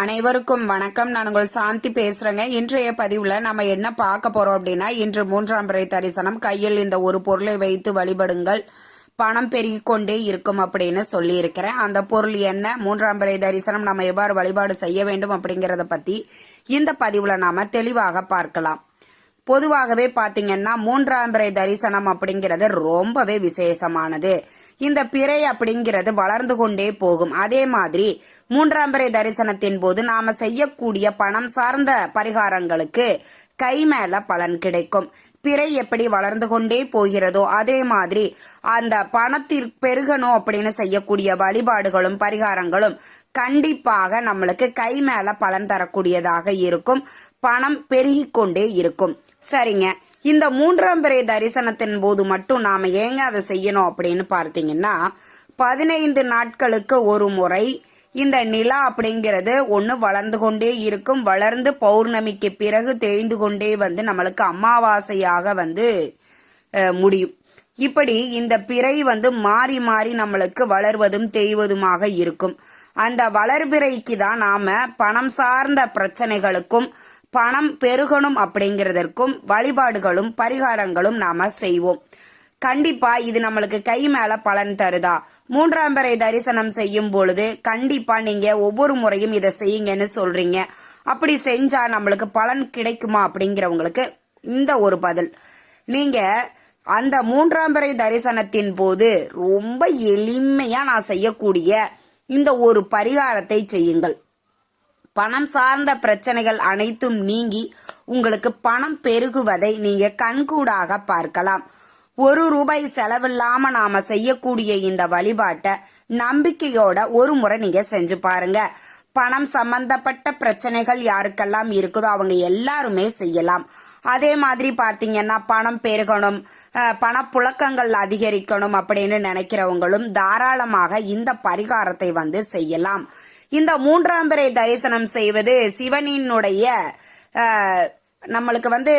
அனைவருக்கும் வணக்கம். நான் உங்கள் சாந்தி பேசுறேங்க. இன்றைய பதிவுல நம்ம என்ன பார்க்க போறோம் அப்படின்னா இன்று மூன்றாம் பிறை தரிசனம் கையில் இந்த ஒரு பொருளை வைத்து வழிபடுங்கள் பணம் பெருகி கொண்டே இருக்கும் அப்படின்னு சொல்லி இருக்கிறேன் அந்த பொருள் என்ன மூன்றாம் பிறை தரிசனம் நம்ம எவ்வாறு வழிபாடு செய்ய வேண்டும் அப்படிங்கறத பத்தி இந்த பதிவுல நாம தெளிவாக பார்க்கலாம். பொதுவாகவே பார்த்தீங்கன்னா மூன்றாம் பிறை தரிசனம் அப்படிங்கிறது ரொம்பவே விசேஷமானது. இந்த பிறை அப்படிங்கிறது வளர்ந்து கொண்டே போகும். அதே மாதிரி மூன்றாம் பிறை தரிசனத்தின் போது நாம செய்யக்கூடிய பணம் சார்ந்த பரிகாரங்களுக்கு கை மேல பலன் கிடைக்கும். பிறை எப்படி வளர்ந்து கொண்டே போகிறதோ அதே மாதிரி அந்த பணத்தில் பெருகணும் அப்படின்னு செய்யக்கூடிய வழிபாடுகளும் பரிகாரங்களும் கண்டிப்பாக நம்மளுக்கு கை மேல பலன் தரக்கூடியதாக இருக்கும். பணம் பெருகிக்கொண்டே இருக்கும். சரிங்க. இந்த மூன்றாம் பிறை தரிசனத்தின் போது மட்டும் நாம ஏங்க அதை செய்யணும் அப்படின்னு பார்த்தீங்கன்னா பதினைந்து நாட்களுக்கு ஒரு முறை இந்த நிலா அப்படிங்கிறது ஒன்று வளர்ந்து கொண்டே இருக்கும். வளர்ந்து பௌர்ணமிக்கு பிறகு தேய்ந்து கொண்டே வந்து நம்மளுக்கு அமாவாசையாக வந்து முடியும். இப்படி இந்த பிறை வந்து மாறி மாறி நம்மளுக்கு வளர்வதும் தேய்வதுமாக இருக்கும். அந்த வளர்பிறைக்கு தான் நாம பணம் சார்ந்த பிரச்சனைகளுக்கும் பணம் பெருகணும் அப்படிங்கிறதற்கும் வழிபாடுகளும் பரிகாரங்களும் நாம செய்வோம். கண்டிப்பா இது நம்மளுக்கு கை மேல பலன் தருதா? மூன்றாம் பிறை தரிசனம் செய்யும் பொழுது கண்டிப்பா நீங்க ஒவ்வொரு முறையும் இதை செய்யுங்கன்னு சொல்றீங்க. அப்படி செஞ்சா நம்மளுக்கு பலன் கிடைக்குமா அப்படிங்கிறவங்களுக்கு இந்த ஒரு பதில். நீங்க அந்த மூன்றாம் பிறை தரிசனத்தின் போது ரொம்ப எளிமையா நான் செய்யக்கூடிய இந்த ஒரு பரிகாரத்தை செய்யுங்கள். பணம் சார்ந்த பிரச்சனைகள் அனைத்தும் நீங்கி உங்களுக்கு பணம் பெருகுவதை நீங்க கண்கூடாக பார்க்கலாம். ஒரு ரூபாய் செலவில்லாம நாம செய்யக்கூடிய இந்த வழிபாட்டை நம்பிக்கையோட ஒரு முறை நீங்க செஞ்சு பாருங்க. பணம் சம்பந்தப்பட்ட பிரச்சனைகள் யாருக்கெல்லாம் இருக்குதோ அவங்க எல்லாருமே செய்யலாம். அதே மாதிரி பார்த்தீங்கன்னா பணம் பெருகணும் பணப்புழக்கங்கள் அதிகரிக்கணும் அப்படின்னு நினைக்கிறவங்களும் தாராளமாக இந்த பரிகாரத்தை வந்து செய்யலாம். இந்த மூன்றாம் பிறை தரிசனம் செய்வது சிவனினுடைய நம்மளுக்கு வந்து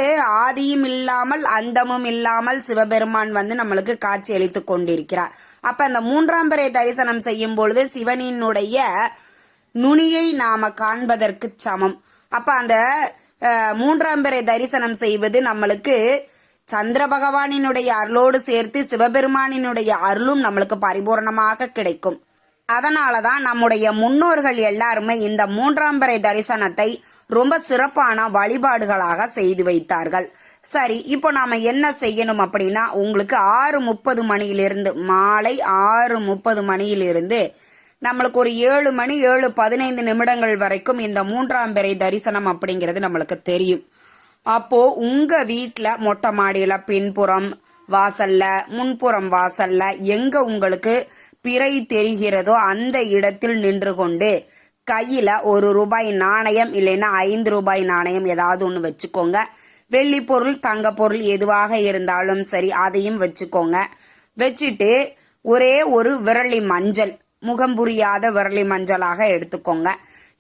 ஆதியும் இல்லாமல் அந்தமும் இல்லாமல் சிவபெருமான் வந்து நம்மளுக்கு காட்சி அளித்து கொண்டிருக்கிறார். அப்ப அந்த மூன்றாம் பிறை தரிசனம் செய்யும் பொழுது சிவனினுடைய நுனியை நாம காண்பதற்கு சமம். அப்ப அந்த மூன்றாம் பிறை தரிசனம் செய்வது நம்மளுக்கு சந்திர பகவானினுடைய அருளோடு சேர்த்து சிவபெருமானினுடைய அருளும் நம்மளுக்கு பரிபூரணமாக கிடைக்கும். அதனாலதான் நம்முடைய முன்னோர்கள் எல்லாருமே இந்த மூன்றாம் பிறை தரிசனத்தை ரொம்ப சிறப்பான வழிபாடுகளாக செய்து வைத்தார்கள். சரி இப்போ நாம என்ன செய்யணும் அப்படின்னா உங்களுக்கு ஆறு முப்பது மணியிலிருந்து மாலை ஆறு முப்பது மணியிலிருந்து நம்மளுக்கு ஒரு ஏழு மணி ஏழு பதினைந்து நிமிடங்கள் வரைக்கும் இந்த மூன்றாம் பிறை தரிசனம் அப்படிங்கிறது நம்மளுக்கு தெரியும். அப்போ உங்க வீட்டில் மொட்டை மாடியில பின்புறம் வாசல்ல முன்புறம் வாசல்ல எங்க உங்களுக்கு பிறை தெரிகிறதோ அந்த இடத்தில் நின்று கொண்டு கையில ஒரு ரூபாய் நாணயம் இல்லைன்னா ஐந்து ரூபாய் நாணயம் ஏதாவது ஒன்று வச்சுக்கோங்க. வெள்ளி பொருள் தங்க பொருள் எதுவாக இருந்தாலும் சரி அதையும் வச்சுக்கோங்க. வச்சுட்டு ஒரே ஒரு விரலி மஞ்சள் முகம் புரியாத விரலி மஞ்சளாக எடுத்துக்கோங்க.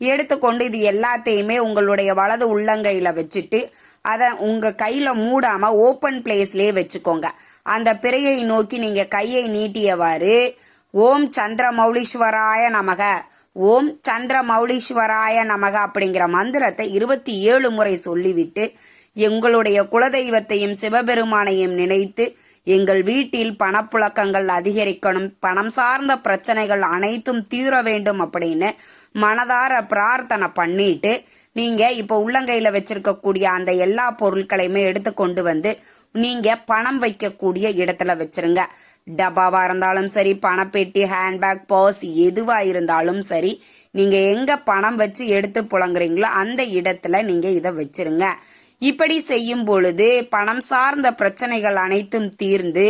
எடுத்துக்கொண்டு இது எல்லாத்தையுமே உங்களுடைய வலது உள்ளங்கையில வச்சுட்டு அதை உங்க கையில மூடாம ஓப்பன் பிளேஸ்லயே வச்சுக்கோங்க. அந்த பிறையை நோக்கி நீங்க கையை நீட்டியவாறு ஓம் சந்திர மௌலீஸ்வராய நமக ஓம் சந்திர மௌலீஸ்வராய நமக அப்படிங்கிற மந்திரத்தை இருபத்தி ஏழு முறை சொல்லிவிட்டு எங்களுடைய குலதெய்வத்தையும் சிவபெருமானையும் நினைத்து எங்கள் வீட்டில் பணப்புழக்கங்கள் அதிகரிக்கணும் பணம் சார்ந்த பிரச்சனைகள் அனைத்தும் தீர வேண்டும் அப்படின்னு மனதார பிரார்த்தனை பண்ணிட்டு நீங்க இப்போ உள்ளங்கையில வச்சிருக்கக்கூடிய அந்த எல்லா பொருட்களையுமே எடுத்து கொண்டு வந்து நீங்க பணம் வைக்கக்கூடிய இடத்துல வச்சிருங்க. டப்பாவா இருந்தாலும் சரி பணப்பெட்டி ஹேண்ட்பேக் பர்ஸ் எதுவா இருந்தாலும் சரி நீங்க எங்க பணம் வச்சு எடுத்து புழங்குறீங்களோ அந்த இடத்துல நீங்க இதை வச்சிருங்க. இப்படி செய்யும் பொழுது பணம் சார்ந்த பிரச்சனைகள் அனைத்தும் தீர்ந்து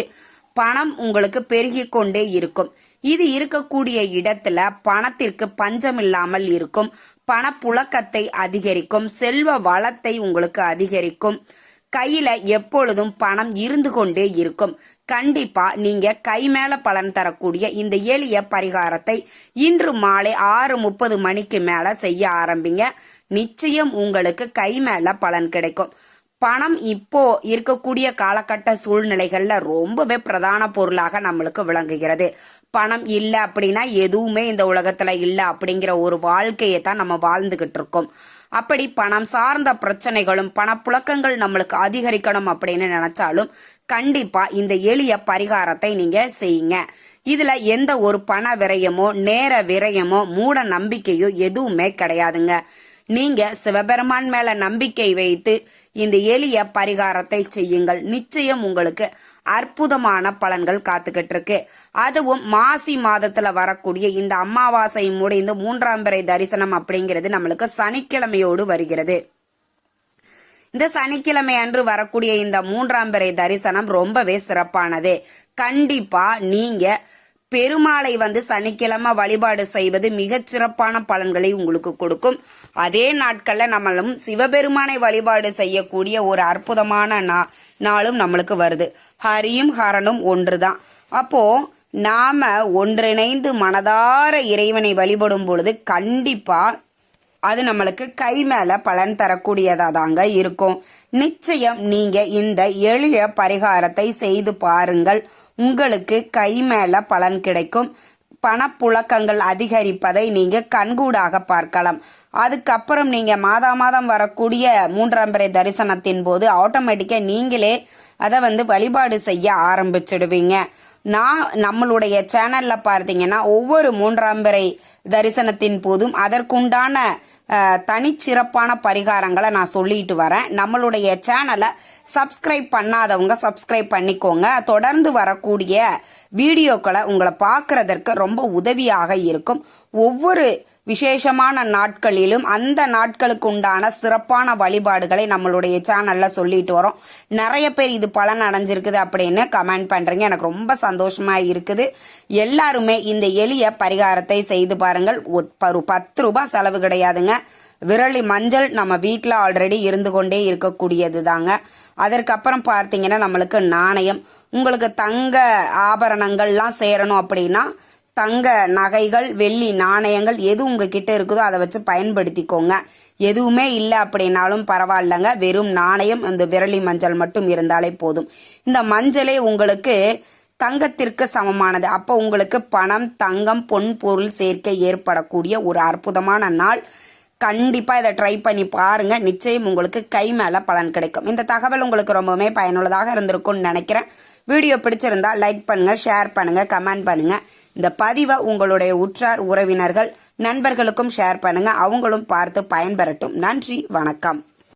பணம் உங்களுக்கு பெருகிக் கொண்டே இருக்கும். இது இருக்கக்கூடிய இடத்துல பணத்திற்கு பஞ்சம் இல்லாமல் இருக்கும். பணப்புழக்கத்தை அதிகரிக்கும். செல்வ வளத்தை உங்களுக்கு அதிகரிக்கும். கையில எப்பொழுதும் பணம் இருந்து கொண்டே இருக்கும். கண்டிப்பா நீங்க கை மேல பலன் தரக்கூடிய இந்த எளிய பரிகாரத்தை இன்று மாலை ஆறு முப்பது மணிக்கு மேல செய்ய ஆரம்பிங்க. நிச்சயம் உங்களுக்கு கை மேல பலன் கிடைக்கும். பணம் இப்போ இருக்கக்கூடிய காலகட்ட சூழ்நிலைகள்ல ரொம்பவே பிரதான பொருளாக நம்மளுக்கு விளங்குகிறது. பணம் இல்லை அப்படின்னா எதுவுமே இந்த உலகத்துல இல்லை அப்படிங்கிற ஒரு வாழ்க்கையை தான் நம்ம வாழ்ந்துகிட்டு இருக்கோம். அப்படி பணம் சார்ந்த பிரச்சனைகளும் பணப்புழக்கங்கள் நம்மளுக்கு அதிகரிக்கணும் அப்படின்னு நினைச்சாலும் கண்டிப்பா இந்த எளிய பரிகாரத்தை நீங்க செய்யுங்க. இதுல எந்த ஒரு பண விரயமோ நேர விரயமோ மூட நம்பிக்கையோ எதுவுமே கிடையாதுங்க. நீங்க சிவபெருமான் மேல நம்பிக்கை வைத்து இந்த எளிய பரிகாரத்தை செய்யுங்கள். நிச்சயம் உங்களுக்கு அற்புதமான பலன்கள் காத்துக்கிட்டு இருக்கு அதுவும் மாசி மாதத்துல வரக்கூடிய இந்த அமாவாசை முடிந்து மூன்றாம் பிறை தரிசனம் அப்படிங்கிறது நம்மளுக்கு சனிக்கிழமையோடு வருகிறது. இந்த சனிக்கிழமை அன்று வரக்கூடிய இந்த மூன்றாம் பிறை தரிசனம் ரொம்பவே சிறப்பானது. கண்டிப்பா நீங்க பெருமாளை வந்து சனிக்கிழமை வழிபாடு செய்வது மிகச் சிறப்பான பலன்களை உங்களுக்கு கொடுக்கும். அதே நாட்களில் நம்மளும் சிவபெருமானை வழிபாடு செய்யக்கூடிய ஒரு அற்புதமான நா- நாளும் நம்மளுக்கு வருது. ஹரியும் ஹரனும் ஒன்றுதான். அப்போ நாம ஒன்றிணைந்து மனதார இறைவனை வழிபடும் பொழுது கண்டிப்பா அது நம்மளுக்கு கை மேல பலன் தரக்கூடியதா தாங்க இருக்கும். நிச்சயம் நீங்க இந்த எளிய பரிகாரத்தை செய்து பாருங்கள். உங்களுக்கு கை மேல பலன் கிடைக்கும். பணப்புழக்கங்கள் அதிகரிப்பதை நீங்க கண்கூடாக பார்க்கலாம். அதுக்கப்புறம் நீங்க மாதா மாதம் வரக்கூடிய மூன்றாம் பிறை தரிசனத்தின் போது ஆட்டோமேட்டிக்கா நீங்களே அதை வந்து வழிபாடு செய்ய ஆரம்பிச்சிடுவீங்க. நான் நம்மளுடைய சேனல்ல பார்த்தீங்கன்னா ஒவ்வொரு மூன்றாம் பிறை தரிசனத்தின் போதும் அதற்குண்டான தனிச்சிறப்பான பரிகாரங்களை நான் சொல்லிட்டு வரேன். நம்மளுடைய சேனலை சப்ஸ்கிரைப் பண்ணாதவங்க சப்ஸ்கிரைப் பண்ணிக்கோங்க. தொடர்ந்து வரக்கூடிய வீடியோக்களை உங்களை பார்க்கறதற்கு ரொம்ப உதவியாக இருக்கும். ஒவ்வொரு விசேஷமான நாட்களிலும் அந்த நாட்களுக்கு உண்டான சிறப்பான வழிபாடுகளை நம்மளுடைய சேனல்ல சொல்லிட்டு வரோம். நிறைய பேர் இது பலன் அடைஞ்சிருக்குது அப்படின்னு கமெண்ட் பண்றீங்க. எனக்கு ரொம்ப சந்தோஷம். இருக்குது. எல்லாருமே இந்த எளிய பரிகாரத்தை செய்து பாருங்கள். ஒரு பத்து ரூபாய் செலவு கிடையாதுங்க. விரலி மஞ்சள் நம்ம வீட்டில் ஆல்ரெடி இருந்து கொண்டே இருக்கக்கூடியது தாங்க அதற்கப்புறம் பார்த்தீங்கன்னா நம்மளுக்கு நாணயம். உங்களுக்கு தங்க ஆபரணங்கள்லாம் சேரணும் அப்படின்னா தங்க நகைகள் வெள்ளி நாணயங்கள் எது உங்ககிட்ட இருக்குதோ அதை வச்சு பயன்படுத்திக்கோங்க. எதுவுமே இல்லை அப்படின்னாலும் பரவாயில்லைங்க. வெறும் நாணயம் இந்த விரலி மஞ்சள் மட்டும் இருந்தாலே போதும். இந்த மஞ்சளே உங்களுக்கு தங்கத்திற்கு சமமானது. அப்போ உங்களுக்கு பணம் தங்கம் பொன் பொருள் சேர்க்கை ஏற்படக்கூடிய ஒரு அற்புதமான நாள். கண்டிப்பாக இதை ட்ரை பண்ணி பாருங்கள் நிச்சயம் உங்களுக்கு கை மேலே பலன் கிடைக்கும். இந்த தகவல் உங்களுக்கு ரொம்பவுமே பயனுள்ளதாக இருந்திருக்கும்னு நினைக்கிறேன். வீடியோ பிடிச்சிருந்தா லைக் பண்ணுங்கள் ஷேர் பண்ணுங்கள் கமெண்ட் பண்ணுங்கள் இந்த பதிவை உங்களுடைய உற்றார் உறவினர்கள் நண்பர்களுக்கும் ஷேர் பண்ணுங்கள் அவங்களும் பார்த்து பயன்பெறட்டும். நன்றி வணக்கம்.